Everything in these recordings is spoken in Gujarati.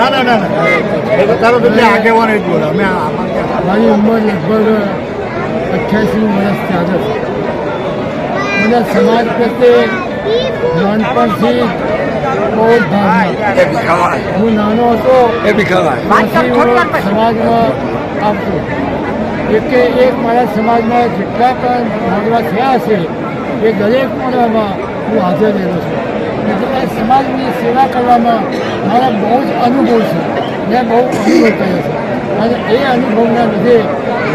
ના ના ના ના. એ તો તારો તો આગેવાન જ બોલે. અમે મારી ઉંમર લગભગ અઠ્યાસી વર્ષ ચાલે છે. મને સમાજ પ્રત્યે નાનપણથી બહુ જ હું નાનો હતો એ સમાજમાં આપતો એક એક મારા સમાજમાં જેટલા પણ ભાગવા થયા છે એ દરેક મોડામાં હું હાજર રહેલો છું. એટલે સમાજની સેવા કરવામાં મારા બહુ જ અનુભવ છે. મેં બહુ અનુભવ કર્યો છે. અને એ અનુભવના લીધે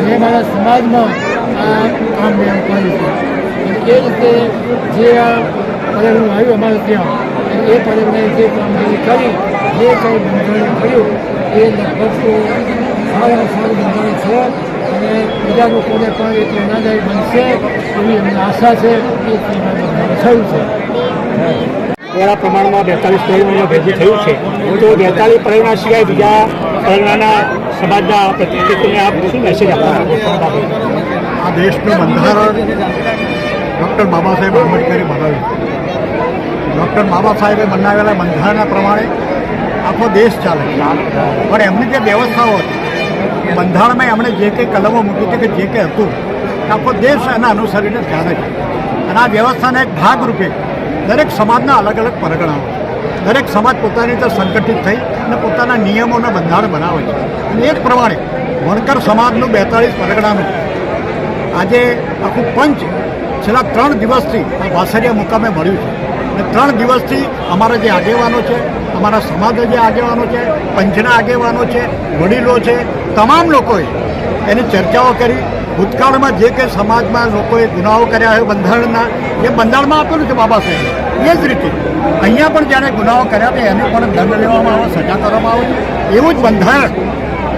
મેં મારા સમાજમાં આ કામ મેં કર્યું છે. એ રીતે જે આ પર્યાવરણ આવ્યું અમારે ત્યાં એ પર્યાવરણે જે કામગીરી કરી જે કંઈ બંધારણ કર્યું, એ લગભગ તો સારામાં સારું બંધારણ છે. અને બીજા લોકોને પણ એ પ્રેરણાદાયક બનશે એવી અમને આશા છે. એ થયું છે. થોડા પ્રમાણમાં બેતાલીસ પરિવારમાં ભેગું થયું છે, તો બેતાલીસ પરિવાર સિવાય બીજા પરિવારના સમાજના પ્રતિનિધિત્વને આપ શું મેસેજ આપવા આ દેશનું બંધારણ ડૉક્ટર બાબા સાહેબ આંબેડકરે બનાવ્યું ડૉક્ટર બાબા સાહેબે બનાવેલા બંધારણના પ્રમાણે આખો દેશ ચાલે પણ એમની જે વ્યવસ્થાઓ હતી, બંધારણમાં એમણે જે કંઈ કલમો મૂકી હતી કે જે કંઈ હતું, આખો દેશ એના અનુસરીને ચાલે છે. અને આ વ્યવસ્થાના એક ભાગરૂપે દરેક સમાજના અલગ અલગ પરગણાઓ છે. દરેક સમાજ પોતાની રીતે સંગઠિત થઈ અને પોતાના નિયમોના બંધારણ બનાવે છે અને એ જ પ્રમાણે વણકર સમાજનું બેતાળીસ પરગણાનું આજે આખું પંચ છેલ્લા ત્રણ દિવસથી આ વાસરિયા મુકામે મળ્યું છે અને ત્રણ દિવસથી અમારા જે આગેવાનો છે, અમારા સમાજના જે આગેવાનો છે, પંચના આગેવાનો છે, વડીલો છે, તમામ લોકોએ એની ચર્ચાઓ કરી ભૂતકાળમાં જે કંઈ સમાજમાં લોકોએ ગુનાઓ કર્યા હોય, બંધારણના, એ બંધારણમાં આપેલું છે બાબા સાહેબ. એ જ રીતે. અહીંયા પણ જ્યારે ગુનાઓ કર્યા હતા એને પણ દંડ લેવામાં આવે, સજા કરવામાં આવે એવું જ બંધારણ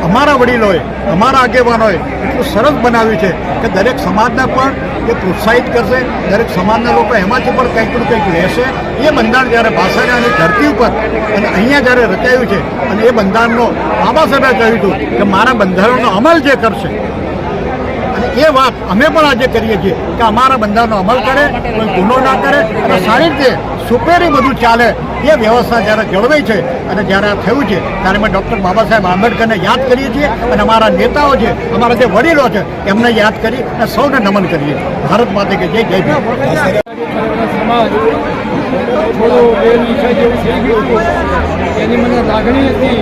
અમારા વડીલોએ, અમારા આગેવાનોએ એટલું સરસ બનાવ્યું છે કે દરેક સમાજને પણ એ પ્રોત્સાહિત કરશે. દરેક સમાજના લોકો એમાંથી પણ કંઈક ને કંઈક લેશે. એ બંધારણ જ્યારે ભાષાની ધરતી ઉપર અને અહીંયા જ્યારે રચાયું છે અને એ બંધારણનો બાબા સાહેબે કહ્યું હતું કે મારા બંધારણનો અમલ જે કરશે અને એ વાત અમે પણ આજે કરીએ છીએ કે અમારા બંધારણનો અમલ કરે, કોઈ ગુનો ના કરે અને સારી રીતે સુપેરી બધું ચાલે એ વ્યવસ્થા જ્યારે જળવાઈ છે અને જ્યારે આ થયું છે, ત્યારે અમે ડૉક્ટર બાબા સાહેબ આંબેડકરને યાદ કરીએ છીએ અને અમારા નેતાઓ છે, અમારા જે વડીલો છે, એમને યાદ કરી અને સૌને નમન કરીએ ભારત માતે કે જય જય થોડો એની મને લાગણી હતી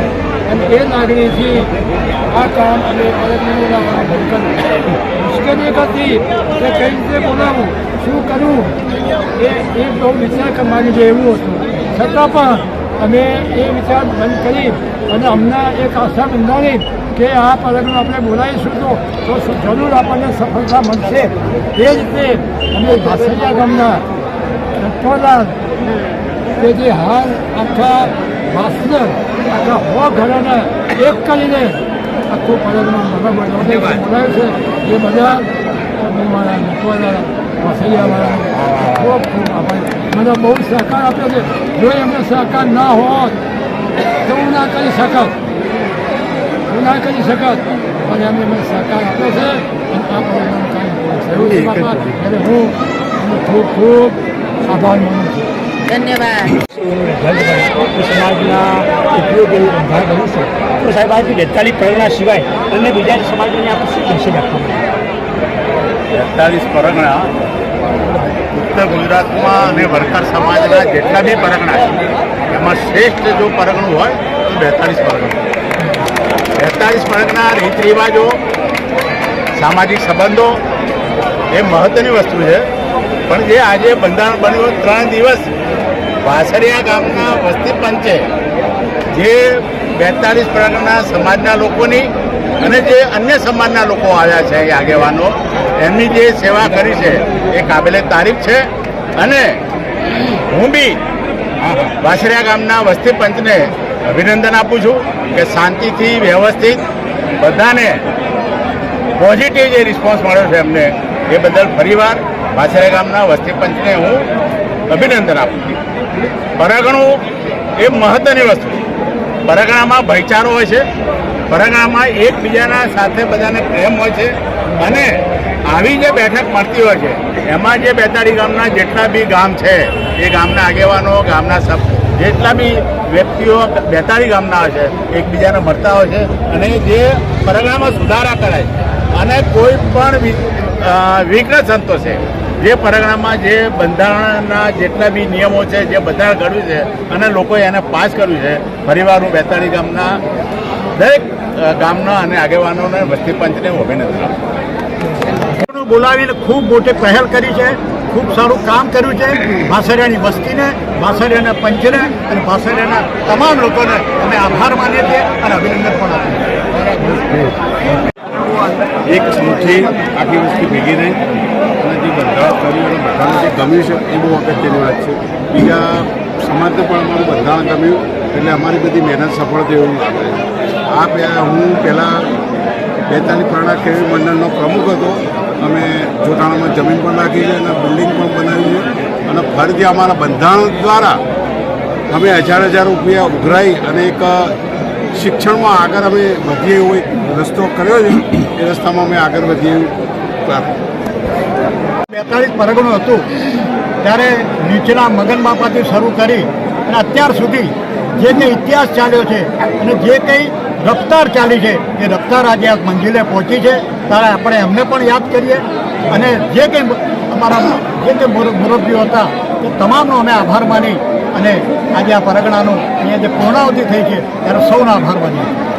અને એ લાગણીથી આ કામ અને મુશ્કેલી એક હતી કે કઈ રીતે બોલાવું, શું કરવું, એ એ બહુ વિચાર કરવાની જે એવું હતું. છતાં પણ અમે એ વિચાર બંધ કરી અને અમને એક આશા બંધાવી કે આ પરગણું આપણે બોલાવીશું તો તો જરૂર આપણને સફળતા મળશે. એ રીતે અમે ભાસરિયા ગામના રટોલાલ કે જે હાલ આખા વાસને આખા હો ઘરેને એક કરીને આખું પર્યટન બોલાવ્યું છે એ બધા હું મારા મિત્રોના વસૈયાવાળા ખૂબ ખૂબ આભાર. મને બહુ સહકાર આપ્યો છે. જો એમને સહકાર ના હોત તો હું ના કરી શકત. હું ના કરી શકત. પણ એમને મને સહકાર આપ્યો છે અને આ પર્યટન કાંઈ થયું છે. એટલે હું ખૂબ ખૂબ આભાર માનું છું. સમાજના ઉપયોગી એવું બન્યું છે તો સાહેબ આજથી બેતાલીસ પરગણા સિવાય અન્ય બીજા સમાજને આપણે શું મેસેજ આપવા બેતાલીસ પરગણા ઉત્તર ગુજરાતમાં અને વરકર સમાજના જેટલા બી પરગણા છે, એમાં શ્રેષ્ઠ જો પરગણું હોય તો બેતાલીસ પરગણું. બેતાલીસ પરગણા રીત રિવાજો, સામાજિક સંબંધો, એ મહત્વની વસ્તુ છે. પણ જે આજે બંધારણ બન્યું ત્રણ દિવસ વાસરિયા ગામના વસ્તી પંચે જે બેતાલીસ પ્રકારના સમાજના લોકોની અને જે અન્ય સમાજના લોકો આવ્યા છે એ આગેવાનો, એમની જે સેવા કરી છે એ કાબિલે તારીફ છે. અને હું બી વાસરિયા ગામના વસ્તી પંચને અભિનંદન આપું છું કે શાંતિથી વ્યવસ્થિત બધાને પોઝિટિવ જે રિસ્પોન્સ મળ્યો છે એમને, એ બદલ ફરીવાર વાસરિયા ગામના વસ્તી પંચને હું અભિનંદન આપું છું. પરગણું એ મહત્વની વસ્તુ. પરગણામાં ભાઈચારો હોય છે પરગણામાં એકબીજાના સાથે બધાને પ્રેમ હોય છે અને આવી જે બેઠક મળતી હોય છે એમાં જે બેતાળી ગામના જેટલા બી ગામ છે એ ગામના આગેવાનો ગામના સબ જેટલા બી વ્યક્તિઓ બેતાળી ગામના હોય છે એકબીજાને મળતા હોય છે અને જે પરગણામાં સુધારા કરાય અને કોઈ પણ વિ- અ, વિઘ્ન સંતોષે જે પરગણામાં જે બંધારણના જેટલા બી નિયમો છે જે બંધારણ ઘડ્યું છે અને લોકોએ એને પાસ કર્યું છે પરિવારનું બેતાળી ગામના દરેક ગામના અને આગેવાનોને વસ્તી પંચને હું અભિનંદન આપું બોલાવીને ખૂબ મોટી પહેલ કરી છે ખૂબ સારું કામ કર્યું છે ભાસરિયાની વસ્તીને ભાસરિયાના પંચને અને ભાસરિયાના તમામ લોકોને અમે આભાર માનીએ છીએ અને અભિનંદન પણ આપીએ છીએ. એક સ્મૃતિ આખી વસ્તી ભેગી રહી અને જે બંધારણ કર્યું બધાને જે ગમ્યું છે, એ બહુ અગત્યની વાત છે. બીજા સમાજને પણ અમારું બંધારણ ગમ્યું, એટલે અમારી બધી મહેનત સફળ થઈ એવું લાગે આ પે હું પહેલાં બેતાલીસ પરણા ખેડૂત મંડળનો પ્રમુખ હતો. અમે જોટાણામાં જમીન પણ રાખી છે અને બિલ્ડિંગ પણ બનાવી છે. અને ફરીથી અમારા બંધારણ દ્વારા અમે હજાર હજાર રૂપિયા ઉઘરાઈ અને એક શિક્ષણમાં આગળ અમે વધીએ એવો એક રસ્તો કર્યો છે. એ રસ્તામાં અમે આગળ વધીએ એવું બેતાળીસ પરગણું હતું, ત્યારે નીચેના મગન બાપાથી શરૂ કરી અને અત્યાર સુધી જે કંઈ ઇતિહાસ ચાલ્યો છે અને જે કંઈ રફતાર ચાલી છે, એ રફતાર આજે આ મંજિલે પહોંચી છે. ત્યારે આપણે એમને પણ યાદ કરીએ અને જે કંઈ અમારા જે કંઈ મુર- મુરબ્બીઓ હતા, એ તમામનો અમે આભાર માની અને આજે આ પરગણાનું અહીંયા જે પૂર્ણાવતિ થઈ છે, ત્યારે સૌનો આભાર માનીએ.